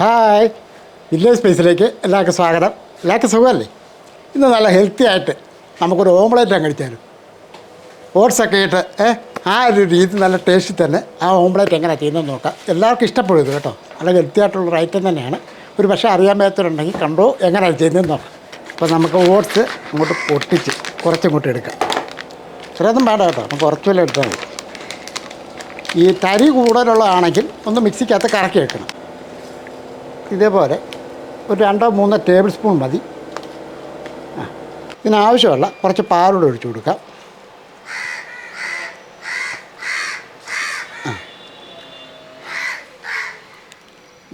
Hi. Village സ്പേസിലേക്ക് എല്ലാവർക്കും സ്വാഗതം. എല്ലാവർക്കും സുഖമല്ലേ? ഇന്ന് നല്ല ഹെൽത്തി ആയിട്ട് നമുക്കൊരു ഓംപ്ലേറ്റ് അങ്ങ് കഴിച്ചാലും ഓട്സൊക്കെ ഇട്ട് ഏ ആ ഒരു രീതി നല്ല ടേസ്റ്റിൽ തന്നെ ആ ഓംപ്ലേറ്റ് എങ്ങനെ ചെയ്യുന്നതെന്ന് നോക്കാം. എല്ലാവർക്കും ഇഷ്ടപ്പെടും ഇത് കേട്ടോ. നല്ല ഹെൽത്തി ആയിട്ടുള്ള ഐറ്റം തന്നെയാണ്. ഒരു പക്ഷേ അറിയാൻ മേത്തരുണ്ടെങ്കിൽ കണ്ടോ എങ്ങനെയാണ് ചെയ്യുന്നതെന്ന് നോക്കാം. അപ്പോൾ നമുക്ക് ഓട്സ് അങ്ങോട്ട് പൊട്ടിച്ച് കുറച്ച് ഇങ്ങോട്ട് എടുക്കാം. ചെറിയൊന്നും വേണ്ട കേട്ടോ. നമുക്ക് കുറച്ചുപോലെ എടുത്താൽ മതി. ഈ തരി കൂടുതലുള്ളതാണെങ്കിൽ ഒന്ന് മിക്സിക്കകത്ത് കറക്കി വെക്കണം. ഇതേപോലെ ഒരു രണ്ടോ മൂന്നോ ടേബിൾ സ്പൂൺ മതി. ഇതിന് ആവശ്യമുള്ള കുറച്ച് പാലൂടെ ഒഴിച്ചു കൊടുക്കാം.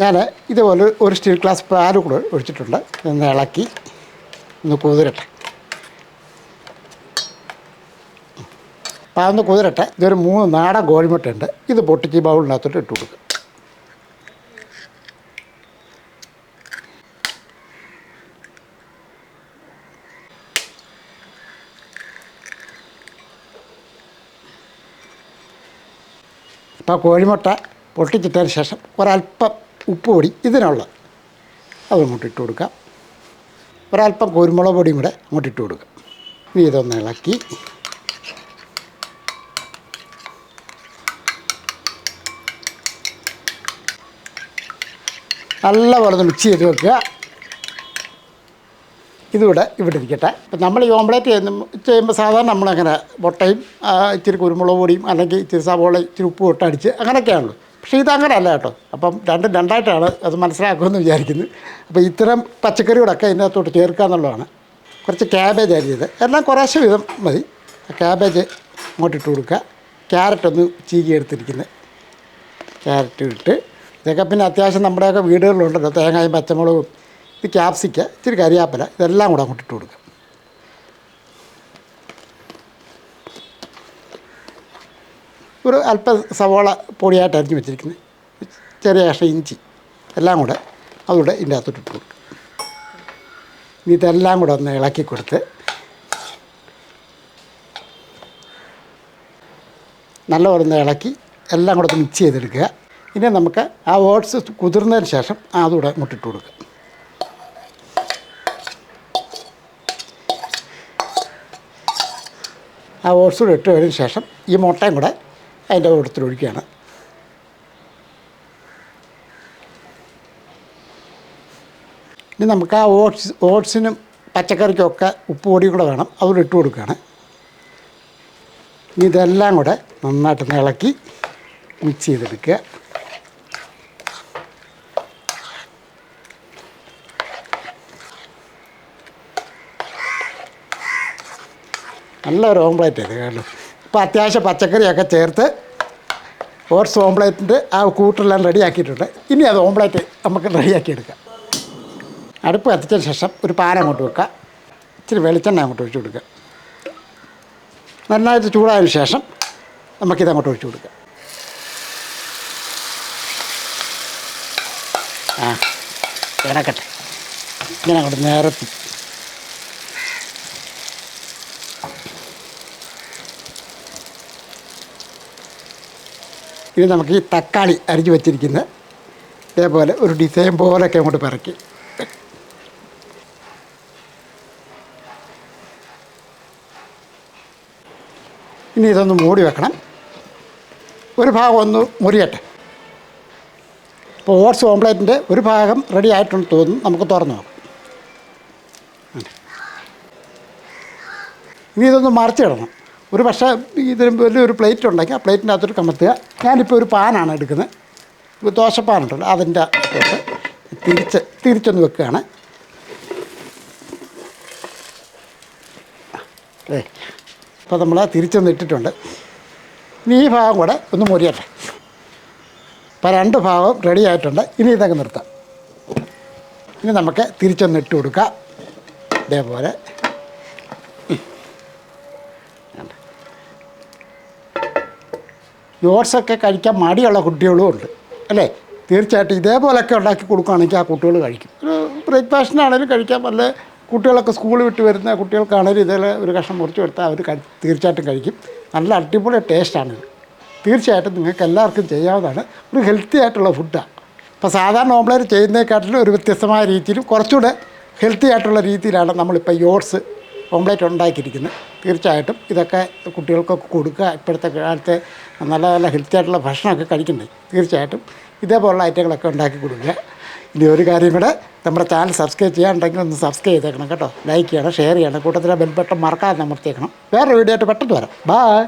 ഞാൻ ഇതുപോലെ ഒരു സ്റ്റീൽ ഗ്ലാസ് പാൽ കൂടെ ഒഴിച്ചിട്ടുണ്ട്. ഒന്ന് ഇളക്കി ഒന്ന് കുതിരട്ടെ. പാൽ ഒന്ന് കുതിരട്ടെ. ഇതൊരു മൂന്ന് നാടൻ കോഴിമുട്ടയുണ്ട് ഇത് പൊട്ടിച്ച് ബൗളിനകത്തോട്ട് ഇട്ട് കൊടുക്കുക അപ്പോൾ കോഴിമുട്ട പൊട്ടിച്ചിട്ടതിന് ശേഷം ഒരല്പം ഉപ്പ് പൊടി ഇതിനുള്ള അത് അങ്ങോട്ട് ഇട്ട് കൊടുക്കാം. ഒരല്പം കുരുമുളക് പൊടിയും കൂടെ അങ്ങോട്ട് ഇട്ട് കൊടുക്കാം. ഇനി ഇതൊന്ന് ഇളക്കി. നല്ലപോലെ മിക്സ് ചെയ്ത് വെക്കുക. ഇതിവിടെ ഇവിടെ ഇരിക്കട്ടെ ഇപ്പം നമ്മൾ ഈ ഓംപ്ലേറ്റ് ചെയ്യുന്ന ചെയ്യുമ്പോൾ സാധാരണ നമ്മളങ്ങനെ മുട്ടയും ഇച്ചിരി കുരുമുളക് പൊടിയും അല്ലെങ്കിൽ ഇച്ചിരി സവോള ഇച്ചിരി ഉപ്പ് ഇട്ട് അടിച്ച് അങ്ങനെയൊക്കെയാണല്ലോ പക്ഷേ ഇതങ്ങനെയല്ല കേട്ടോ. അപ്പം രണ്ടും രണ്ടായിട്ടാണ് അത് മനസ്സിലാക്കുമെന്ന് വിചാരിക്കുന്നത് അപ്പോൾ ഇത്തരം പച്ചക്കറികളൊക്കെ ഇതിനകത്തോട്ട് ചേർക്കുക എന്നുള്ളതാണ്. കുറച്ച് ക്യാബേജ് അരിഞ്ഞത് എല്ലാം കുറേശ്ശെ വിധം മതി. ക്യാബേജ് ഇങ്ങോട്ടിട്ട് കൊടുക്കുക. ക്യാരറ്റ് ഒന്ന് ചീകി എടുത്തിരിക്കുന്നത് ക്യാരറ്റ് ഇട്ട്. ഇതൊക്കെ പിന്നെ അത്യാവശ്യം നമ്മുടെയൊക്കെ വീടുകളിലുണ്ടല്ലോ. തേങ്ങയും പച്ചമുളകും ഇത് ക്യാപ്സിക്ക ഇച്ചിരി കരിയാപ്പല ഇതെല്ലാം കൂടെ അങ്ങോട്ട് ഇട്ട് കൊടുക്കുക ഒരു അല്പ സവോള പൊടിയായിട്ട് അരിഞ്ഞ് വെച്ചിരിക്കുന്നത്. ചെറിയ കഷ്ണം ഇഞ്ചി എല്ലാം കൂടെ അതുകൂടെ ഇതിന്റെ അകത്തോട്ട് ഇട്ട് കൊടുക്കും. ഇനി ഇതെല്ലാം കൂടെ ഒന്ന് ഇളക്കി കൊടുത്ത് നല്ലപോലെ ഒന്ന് ഇളക്കി എല്ലാം കൂടെ മിക്സ് ചെയ്തെടുക്കുക. ഇനി നമുക്ക് ആ ഓട്സ് കുതിർന്നതിന് ശേഷം അതുകൂടെ മുട്ടിട്ട് കൊടുക്കുക ആ ഓട്സ് കൂടെ ഇട്ട് കഴിഞ്ഞ ശേഷം ഈ മുട്ടയും കൂടെ അതിന്റെ കൂട്ടത്തിൽ ഒഴിക്കുകയാണ്. ഇനി നമുക്ക് ആ ഓട്സ് ഓട്സിനും പച്ചക്കറിക്കൊക്കെ ഉപ്പ് പൊടിയും കൂടെ വേണം. അതുകൂടെ ഇട്ട് കൊടുക്കുകയാണ്. ഇതെല്ലാം കൂടെ നന്നായിട്ടൊന്ന് ഇളക്കി മിക്സ് ചെയ്തെടുക്കുക. നല്ലൊരു ഓംപ്ലേറ്റ് ഇത് കേട്ടോ. അപ്പോൾ അത്യാവശ്യം പച്ചക്കറിയൊക്കെ ചേർത്ത് ഓട്സ് ഓംപ്ലേറ്റിന്റെ ആ കൂട്ടെല്ലാം റെഡിയാക്കിയിട്ടുണ്ട്. ഇനി അത് ഓംപ്ലേറ്റ് നമുക്ക് റെഡിയാക്കി എടുക്കാം. അടുപ്പ് കത്തിച്ചതിന് ശേഷം ഒരു പാൻ അങ്ങോട്ട് വെക്കുക. ഇച്ചിരി വെളിച്ചെണ്ണ അങ്ങോട്ട് ഒഴിച്ചു കൊടുക്കുക. നന്നായിട്ട് ചൂടായതിനു ശേഷം നമുക്കിത് അങ്ങോട്ട് ഒഴിച്ചു കൊടുക്കാം. ആ ഇറക്കട്ടെ. ഇങ്ങനെ അങ്ങോട്ട് നേരത്തി ഇനി നമുക്ക് ഈ തക്കാളി അരിഞ്ഞു വെച്ചിരിക്കുന്നത് ഇതേപോലെ ഒരു ഡിസൈൻ പോലെയൊക്കെ അങ്ങോട്ട് പിറക്കി. ഇനി ഇതൊന്ന് മൂടി വെക്കണം. ഒരു ഭാഗം ഒന്ന് മുറിയട്ടെ. ഇപ്പോൾ ഓട്സ് ഓംപ്ലേറ്റിന്റെ ഒരു ഭാഗം റെഡി ആയിട്ടുണ്ട് തോന്നുന്നു. നമുക്ക് തുറന്നു നോക്കാം. ഇനി ഇതൊന്ന് മറിച്ചിടണം. ഒരു പക്ഷേ ഇതിന് വലിയൊരു പ്ലേറ്റ് ഉണ്ടെങ്കിൽ ആ പ്ലേറ്റിന്റെ അകത്തോട്ട് കമത്തുക ഞാനിപ്പോൾ ഒരു പാനാണ് എടുക്കുന്നത്. ദോശപ്പാനുണ്ടല്ലോ അതിന്റെ അകത്തോട്ട് തിരിച്ച് തിരിച്ചൊന്ന് വെക്കുകയാണ്. ഏ അപ്പോൾ നമ്മൾ തിരിച്ചൊന്ന് ഇട്ടിട്ടുണ്ട്. ഇനി ഈ ഭാഗം കൂടെ ഒന്ന് മുറിയട്ടെ അപ്പോൾ രണ്ട് ഭാഗം റെഡി ആയിട്ടുണ്ട്. ഇനി ഇതൊക്കെ നിർത്താം. ഇനി നമുക്ക് തിരിച്ചൊന്ന് ഇട്ട് കൊടുക്കാം. ഇതേപോലെ. ഓട്സൊക്കെ കഴിക്കാൻ മടിയുള്ള കുട്ടികളും ഉണ്ട്. അല്ലേ? തീർച്ചയായിട്ടും ഇതേപോലെയൊക്കെ ഉണ്ടാക്കി കൊടുക്കുകയാണെങ്കിൽ ആ കുട്ടികൾ കഴിക്കും. ഒരു ബ്രേക്ക്ഫാസ്റ്റിനാണെങ്കിലും കഴിക്കാൻ നല്ല കുട്ടികളൊക്കെ സ്കൂളിൽ വിട്ട് വരുന്ന കുട്ടികൾക്കാണെങ്കിലും ഇതേ ഒരു കഷ്ണം മുറിച്ച് കൊടുത്താൽ അവർ തീർച്ചയായിട്ടും കഴിക്കും. നല്ല അടിപൊളി ടേസ്റ്റാണിത് തീർച്ചയായിട്ടും നിങ്ങൾക്ക് എല്ലാവർക്കും ചെയ്യാവുന്നതാണ്. ഒരു ഹെൽത്തി ആയിട്ടുള്ള ഫുഡാണ് ഇപ്പോൾ സാധാരണ ഓംപ്ലേറ്റ് ചെയ്യുന്നതിനെക്കാട്ടിലും ഒരു വ്യത്യസ്തമായ രീതിയിലും കുറച്ചുകൂടെ ഹെൽത്തി ആയിട്ടുള്ള രീതിയിലാണ് നമ്മളിപ്പോൾ ഈ ഓട്സ് ഓംപ്ലേറ്റ് ഉണ്ടാക്കിയിരിക്കുന്നത് തീർച്ചയായിട്ടും ഇതൊക്കെ കുട്ടികൾക്കൊക്കെ കൊടുക്കുക. ഇപ്പോഴത്തെ കാലത്തെ നല്ല നല്ല ഹെൽത്തി ആയിട്ടുള്ള ഭക്ഷണമൊക്കെ കഴിക്കണ്ടേ തീർച്ചയായിട്ടും ഇതേപോലുള്ള ഐറ്റങ്ങളൊക്കെ ഉണ്ടാക്കി കൊടുക്കുക. ഇനി ഒരു കാര്യം കൂടെ നമ്മുടെ ചാനൽ സബ്സ്ക്രൈബ് ചെയ്യാനുണ്ടെങ്കിൽ ഒന്ന് സബ്സ്ക്രൈബ് ചെയ്തേക്കണം കേട്ടോ. ലൈക്ക് ചെയ്യണം ഷെയർ ചെയ്യണം. കൂട്ടത്തിലെ ബെൽബട്ടൺ മറക്കാതെ അമർത്തിയേക്കണം. വേറെ വീഡിയോ ആയിട്ട് പെട്ടെന്ന് വരാം. ബായ്